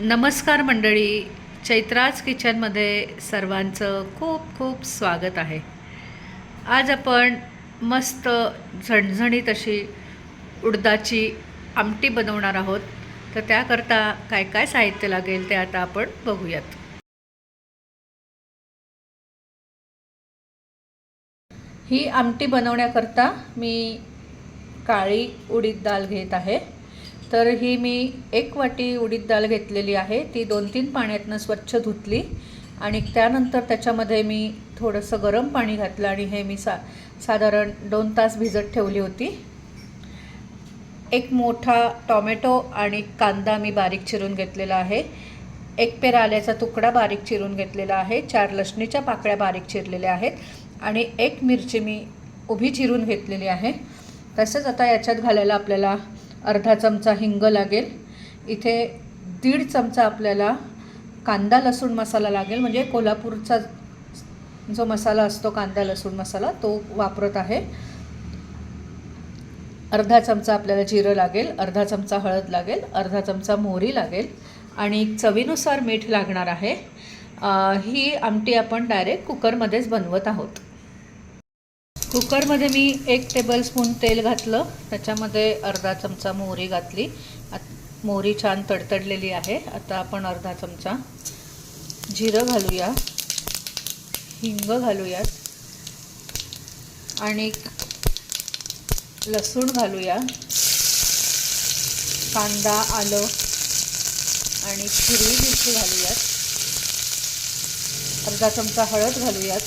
नमस्कार मंडळी. चैत्राज किचनमध्ये सर्वांचं खूप खूप स्वागत आहे. आज आपण मस्त झणझणीत अशी उडदाची आमटी बनवणार आहोत. तर त्याकरता काय काय साहित्य लागेल ते आता आपण बघूयात. ही आमटी बनवण्याकरता मी काळी उडीद डाळ घेत आहे. तर ही मी एक वाटी उडीद डाळ घेतलेली आहे. ती दोन तीन पाण्यातनं स्वच्छ धुतली आणि त्यानंतर त्याच्यामध्ये मी थोडंसं गरम पाणी घातलं आणि हे मी सा साधारण दोन तास भिजत ठेवली होती. एक मोठा टॉमॅटो आणि कांदा मी बारीक चिरून घेतलेला आहे. एक पेर आल्याचा तुकडा बारीक चिरून घेतलेला आहे. चार लसणीच्या पाकळ्या बारीक चिरलेल्या आहेत आणि एक मिरची मी उभी चिरून घेतलेली आहे. तसंच आता याच्यात घालायला आपल्याला अर्धा चमचा हिंग लागेल. इथे दीड चमचा आपल्याला कांदा लसूण मसाला लागेल. म्हणजे कोल्हापूरचा जो मसाला असतो कांदा लसूण मसाला तो वापरत आहे. अर्धा चमचा आपल्याला जिरं लागेल अर्धा चमचा हळद लागेल अर्धा चमचा मोहरी लागेल आणि चवीनुसार मीठ लागणार आहे. ही आमटी आपण डायरेक्ट कुकरमध्येच बनवत आहोत. कुकरमध्ये मी एक टेबलस्पून तेल घातलं. त्याच्यामध्ये अर्धा चमचा मोहरी घातली. मोहरी छान तडतडलेली आहे. आता आपण अर्धा चमचा जिरं घालूया. हिंग घालूयात. आणि लसूण घालूया. कांदा आलं आणि हिरवी मिरची घालूयात. अर्धा चमचा हळद घालूयात.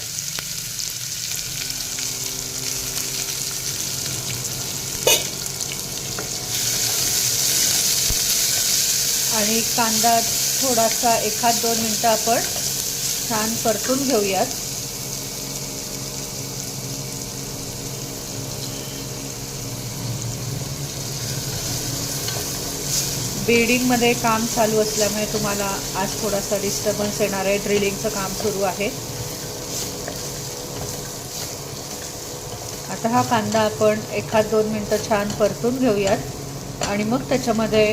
आणि कांदा थोडासा एखाद दोन मिनटं आपण छान परतून घेऊयात. बिल्डिंगमध्ये काम चालू असल्यामुळे तुम्हाला आज थोडासा डिस्टर्बन्स येणार आहे. ड्रिलिंगचं काम सुरू आहे. आता हा कांदा आपण एखाद दोन मिनटं छान परतून घेऊयात. आणि मग त्याच्यामध्ये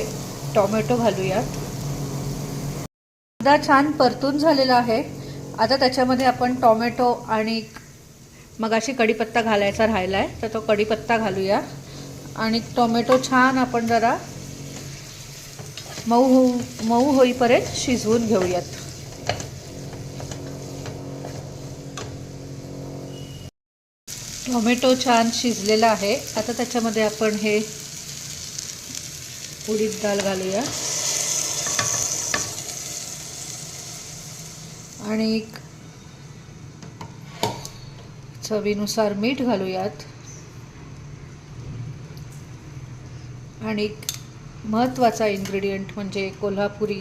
टोमॅटो घालूयात. कांदा छान परतून झालेला आहे. आता त्याच्यामध्ये आपण टोमॅटो आणि मग अशी कढीपत्ता घालायचा राहिला आहे तर तो कढीपत्ता घालूया. आणि टोमॅटो छान आपण जरा मऊ हो मऊ होईपर्यंत शिजवून घेऊयात. टोमॅटो छान शिजलेला आहे. आता त्याच्यामध्ये आपण हे उडीद डाळ घालूया. आणि चवीनुसार मीठ घालूयात. आणि महत्त्वाचा इन्ग्रेडियंट म्हणजे कोल्हापुरी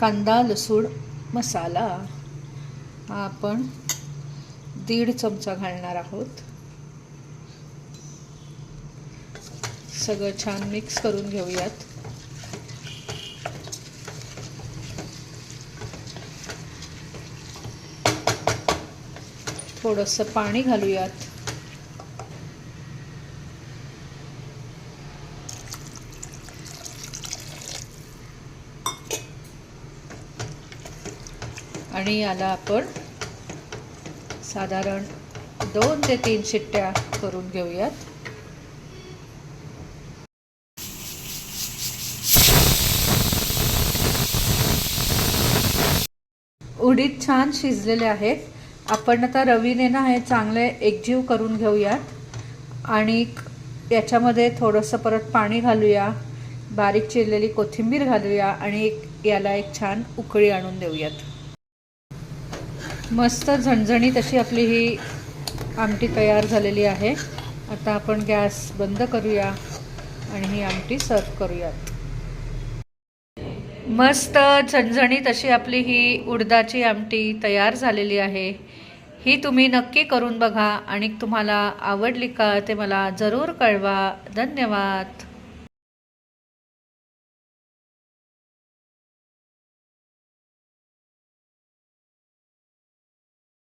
कांदा लसूण मसाला. हा आपण दीड चमचा घालणार आहोत. सगळं छान मिक्स करून घेऊयात. थोडंसं पाणी घालूयात. आणि याला आपण साधारण दोन ते तीन शिट्ट्या करून घेऊयात. उडीद छान शिजलेले आहेत. आपण आता रवीने ना हे चांगले एकजीव करून घेऊयात. आणि याच्यामध्ये थोडंसं परत पाणी घालूया. बारीक चिरलेली कोथिंबीर घालूया आणि एक याला एक छान उकळी आणून देऊयात. मस्त झणझणीत अशी आपली ही आमटी तयार झालेली आहे. आता आपण गॅस बंद करूया आणि ही आमटी सर्व करूयात. मस्त झणझणीत अशी आपली ही उडदाची आमटी तयार झालेली आहे. ही तुम्ही नक्की करून बघा आणि तुम्हाला आवडली का ते मला जरूर कळवा. धन्यवाद.